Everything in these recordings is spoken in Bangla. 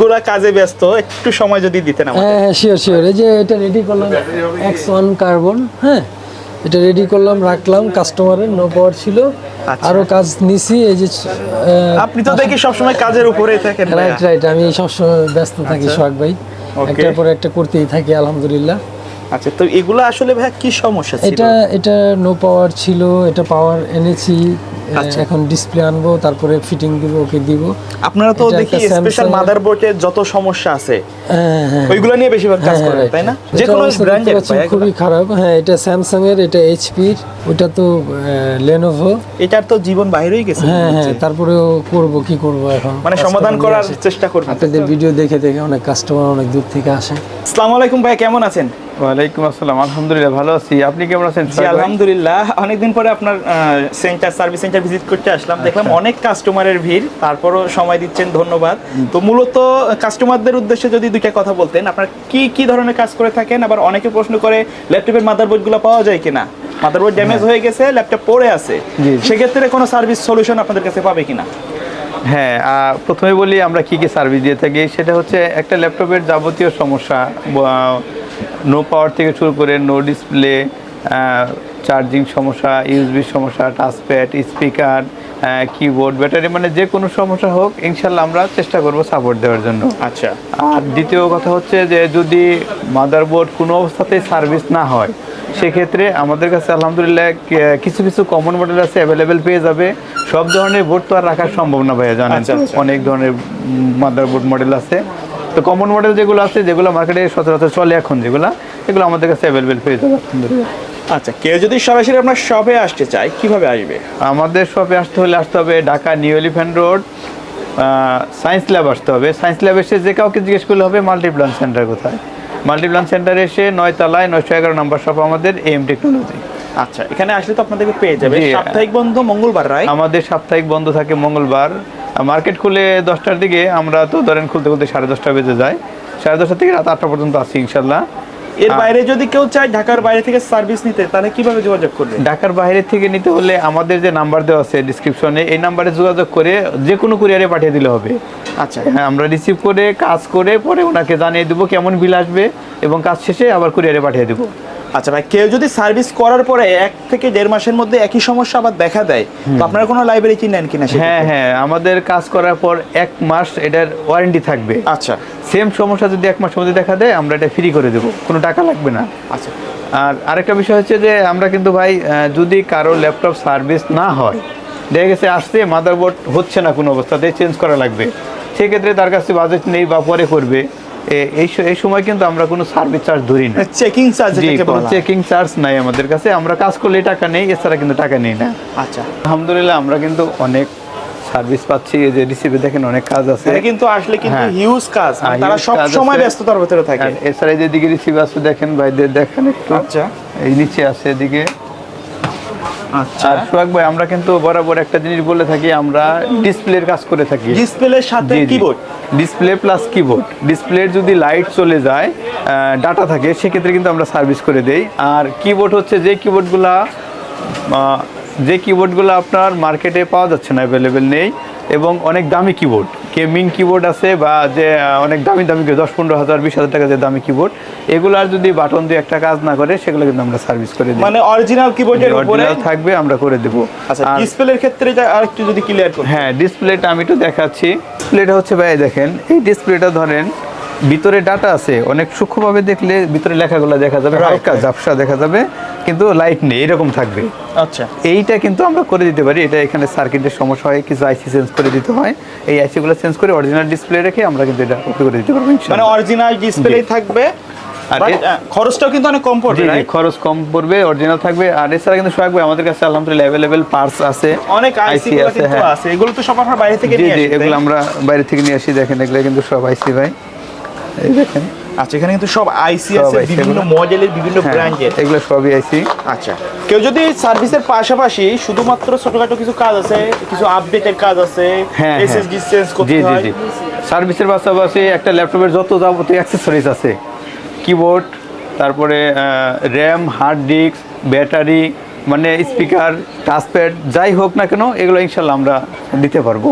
গুলা কাজে ব্যস্ত একটু সময় যদি দিতেন আমাদের হ্যাঁ হ্যাঁ শিওর শিওর এই যে এটা রেডি করলাম এক্স ওয়ান কার্বন হ্যাঁ এটা রেডি করলাম রাখলাম কাস্টমারের নো পাওয়ার ছিল আচ্ছা। আরও কাজ নিছি এই যে আপনি তো দেখি সবসময় কাজের উপরেই থাকেন রাইট রাইট আমি সবসময় ব্যস্ত থাকি আচ্ছা। সোহাগ ভাই. একটার পর একটা করতেই থাকি আলহামদুলিল্লাহ আচ্ছা তো এগুলো আসলে ভাইয়া কি সমস্যা ছিল এটা এটা নো পাওয়ার ছিল এটা পাওয়ার এনেছি। এখন ডিসপ্লে আনব তারপরে ফিটিং দিব ওকে দিব। আপনারা তো দেখি স্পেশাল মাদারবোর্ডে যত সমস্যা আছে হ্যাঁ হ্যাঁ। ওইগুলো নিয়ে বেশিরভাগ কাজ হ্যাঁ, করেন তাই না? যে কোনো ব্র্যান্ডের খুবই খারাপ। হ্যাঁ এটা স্যামসাং এর এটা এইচপির ওটা তো লেনোভো এটার তো জীবন বাইরেই গেছে হ্যাঁ হ্যাঁ। তারপরেও করব কি করব এখন? মানে সমাধান করার চেষ্টা করবেন আপনাদের ভিডিও দেখে দেখে অনেক কাস্টমার অনেক দূর থেকে আসে। আসসালামু আলাইকুম ভাই কেমন আছেন? ওয়ালাইকুম আসসালাম আলহামদুলিল্লাহ ভালো আছি। আপনি কেমন আছেন জি আলহামদুলিল্লাহ। অনেকদিন পরে আপনার সেন্টার সার্ভিস সেন্টার ভিজিট করতে আসলাম। দেখলাম অনেক কাস্টমারের ভিড়। তারপরও সময় দিচ্ছেন ধন্যবাদ। তো মূলত কাস্টমারদের উদ্দেশ্যে যদি দুইটা কথা বলতেন আপনার কি কি ধরনের কাজ করে থাকেন? আবার অনেকে প্রশ্ন করে ল্যাপটপের মাদারবোর্ডগুলো পাওয়া যায় কিনা? মাদারবোর্ড ড্যামেজ হয়ে। গেছে ল্যাপটপ পড়ে আছে। সেক্ষেত্রে কোনো সার্ভিস সলিউশন আপনাদের কাছে পাবে কিনা? হ্যাঁ প্রথমে বলি আমরা কি কি সার্ভিস দিয়ে থাকি সেটা হচ্ছে একটা ল্যাপটপের যাবতীয় সমস্যা নো পাওয়ার থেকে শুরু করে নো ডিসপ্লে চার্জিং সমস্যা ইউএসবি সমস্যা টাচপ্যাড স্পিকার কিবোর্ড ব্যাটারি মানে যে কোনো সমস্যা হোক ইনশাল্লাহ আমরা চেষ্টা করব সাপোর্ট দেওয়ার জন্য। আচ্ছা। আর দ্বিতীয় কথা হচ্ছে যে যদি মাদারবোর্ড কোনো অবস্থাতেই সার্ভিস না হয় সেক্ষেত্রে আমাদের কাছে আলহামদুলিল্লাহ কিছু কিছু কমন মডেল আছে অ্যাভেলেবেল পেয়ে যাবে। সব ধরনের বোর্ড তো আর রাখা সম্ভব না ভাইয়া জানেন। আচ্ছা, আচ্ছা। অনেক ধরনের মাদারবোর্ড মডেল আছে। তো কমন মডেল যেগুলো আছে যেগুলো মার্কেটে সচরাচর চলে এখন যেগুলো এগুলো আমাদের কাছে অ্যাভেলেবেল পেয়ে যাবে আলহামদুলিল্লাহ আচ্ছা কেউ যদি সরাসরি আপনার শপে আসতে চায় কীভাবে আসবে? আমাদের শপে আসতে হলে আসতে হবে Dhaka New Elephant Road science lab আসতে হবে। সায়েন্স ল্যাব এসে যে কাউকে জিজ্ঞেস করলে হবে মাল্টিপ্লান সেন্টার কোথায়? মাল্টিপ্লান সেন্টারে এসে নয় তলায় নয়শো এগারো নম্বর শপ আমাদের এম টেকনোলজি আচ্ছা এখানে আসলে তো আপনাদেরকে পেয়ে যাবে। সাপ্তাহিক বন্ধ মঙ্গলবার রায় আমাদের সাপ্তাহিক বন্ধ থাকে মঙ্গলবার। মার্কেট খুলে দশটার দিকে আমরা তো ধরেন খুলতে খুলতে সাড়ে দশটা বেজে যায়। সাড়ে দশটা থেকে রাত আটটা পর্যন্ত আসি ইনশাল্লাহ এর বাইরে যদি কেউ চায় ঢাকার বাইরে থেকে সার্ভিস নিতে তাহলে কীভাবে যোগাযোগ করবে? ঢাকার বাইরে থেকে নিতে হলে আমাদের যে নাম্বার দেওয়া আছে ডিসক্রিপশনে এই নাম্বারে যোগাযোগ করে যে কোনো কুরিয়ারে পাঠিয়ে দিলে হবে। আচ্ছা। হ্যাঁ আমরা রিসিভ করে কাজ করে পরে ওনাকে জানিয়ে দেবো কেমন বিল আসবে এবং কাজ শেষে আবার কুরিয়ারে পাঠিয়ে দেবো। আচ্ছা ভাই কেউ যদি সার্ভিস করার পরে এক থেকে দেড় মাসের মধ্যে একই সমস্যা আবার দেখা দেয় তো আপনারা কোনো লাইব্রেরি কি নেন কিনা? হ্যাঁ হ্যাঁ আমাদের কাজ করার পর এক মাস এটার ওয়ারেন্টি থাকবে। আচ্ছা। সেম সমস্যা যদি এক মাসের মধ্যে দেখা দেয় আমরা এটা ফ্রি করে দেবো কোনো টাকা লাগবে না। আচ্ছা। আর আরেকটা বিষয় হচ্ছে যে আমরা কিন্তু ভাই যদি কারও ল্যাপটপ সার্ভিস না হয় দেখা গেছে আসছে মাদারবোর্ড হচ্ছে না কোনো অবস্থাতে চেঞ্জ করা লাগবে। সেক্ষেত্রে তার কাছে বাজেট নেই বা পরে করবে। এই সময় কিন্তু আমরা কোনো সার্ভিস চার্জ ধরি না। চেকিং চার্জ চেকিং চার্জ নাই আমাদের কাছে। আমরা কাজ করলে টাকা নেই এছাড়া কিন্তু টাকা নেই না। আচ্ছা। আলহামদুলিল্লাহ আমরা কিন্তু অনেক সার্ভিস পাচ্ছি। এই যে রিসিভে দেখেন অনেক কাজ আছে। কিন্তু আসলে কিন্তু হ্যাঁ। হিউজ কাজ। মানে হ্যাঁ, তারা সব সময় ব্যস্ততার ভিতরে থাকে। এছাড়া যে দিকে রিসিভ আছে দেখেন ভাইদের দেখেন একটু। আচ্ছা। এই নিচে আছে এদিকে। আর সোহাগ ভাই আমরা কিন্তু বরাবর একটা জিনিস বলে থাকি আমরা ডিসপ্লের কাজ করে থাকি। ডিসপ্লের সাথে কিবোর্ড ডিসপ্লে প্লাস কিবোর্ড ডিসপ্লের যদি লাইট চলে যায় ডাটা থাকে সেক্ষেত্রে কিন্তু আমরা সার্ভিস করে দেই। আর কিবোর্ড হচ্ছে যে কিবোর্ডগুলা যে কিবোর্ডগুলো আপনার মার্কেটে পাওয়া যাচ্ছে না অ্যাভেলেবেল নেই এবং অনেক দামি কিবোর্ড গেমিং কিবোর্ড আছে বা যে অনেক দামি দামি দশ পনেরো হাজার বিশ হাজার টাকা যে দামি কিবোর্ড এগুলার যদি বাটন দিয়ে একটা কাজ না করে সেগুলো কিন্তু আমরা সার্ভিস করে দিই। মানে অরিজিনাল কিবোর্ডের উপরে? থাকবে আমরা করে দেবো। আচ্ছা ডিসপ্লের ক্ষেত্রে যা আরেকটু যদি ক্লিয়ার করি হ্যাঁ ডিসপ্লেটা আমি একটু দেখাচ্ছি। ডিসপ্লেটা হচ্ছে ভাই দেখেন এই ডিসপ্লেটা ধরেন ভিতরে ডাটা আছে অনেক সূক্ষ্মভাবে দেখলে ভিতরে লেখাগুলো দেখা যাবে হালকা ঝাপসা দেখা যাবে। কিন্তু লাইট নেই এরকম থাকবে। আচ্ছা। এইটা কিন্তু আমরা করে দিতে পারি। এটা এখানে সার্কিটের সমস্যা হয় কিছু আইসি চেঞ্জ করে দিতে হয়। এই আইসিগুলো চেঞ্জ করে অরিজিনাল ডিসপ্লে রেখে আমরা কিন্তু এটা করে দিতে পারব মানে অরিজিনাল ডিসপ্লে থাকবে আর But, এ- আহ, খরচটাও কিন্তু অনেক কম পড়বে? খরচ কম পড়বে অরিজিনাল থাকবে। আর এছাড়া কিন্তু সোহাগ ভাই আমাদের কাছে আলহামদুলিল্লাহ অ্যাভেলেবেল পার্টস আছে অনেক আইসি আছে, হ্যাঁ। আছে এগুলো তো সব আপনার বাইরে থেকে নিয়ে এগুলো আমরা বাইরে থেকে নিয়ে আসি দেখেন এগুলো কিন্তু সব আইসি ভাই। এই দেখেন। আচ্ছা এখানে কিন্তু সব আইসি আছে বিভিন্ন মডেলের বিভিন্ন হ্যাঁ, ব্র্যান্ডের এগুলো সবই আইসি আচ্ছা কেউ যদি সার্ভিসের পাশাপাশি শুধুমাত্র ছোটখাটো কিছু কাজ আছে কিছু আপডেটের কাজ আছে হ্যাঁ এসএসডি চেঞ্জ করতে হয়। সার্ভিসের পাশাপাশি একটা ল্যাপটপের যত যাবতীয় অ্যাক্সেসরিজ আছে কিবোর্ড তারপরে র্যাম হার্ড ডিস্ক ব্যাটারি মানে স্পিকার টাচপ্যাড যাই হোক না কেন এগুলো ইনশাল্লাহ আমরা দিতে পারব।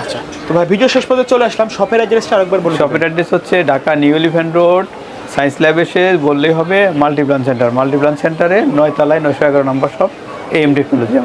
আচ্ছা তো ভাই ভিডিও শেষ পর্যন্ত চলে আসলাম। শপের অ্যাড্রেসটা আরেকবার বলুন শপের অ্যাড্রেস হচ্ছে Dhaka New Elephant Road science lab এসে বললেই হবে মাল্টিপ্লান সেন্টার মাল্টিপ্লান সেন্টারে নয়তলায় নয়শো এগারো নম্বর শপ এম টেকনোলজি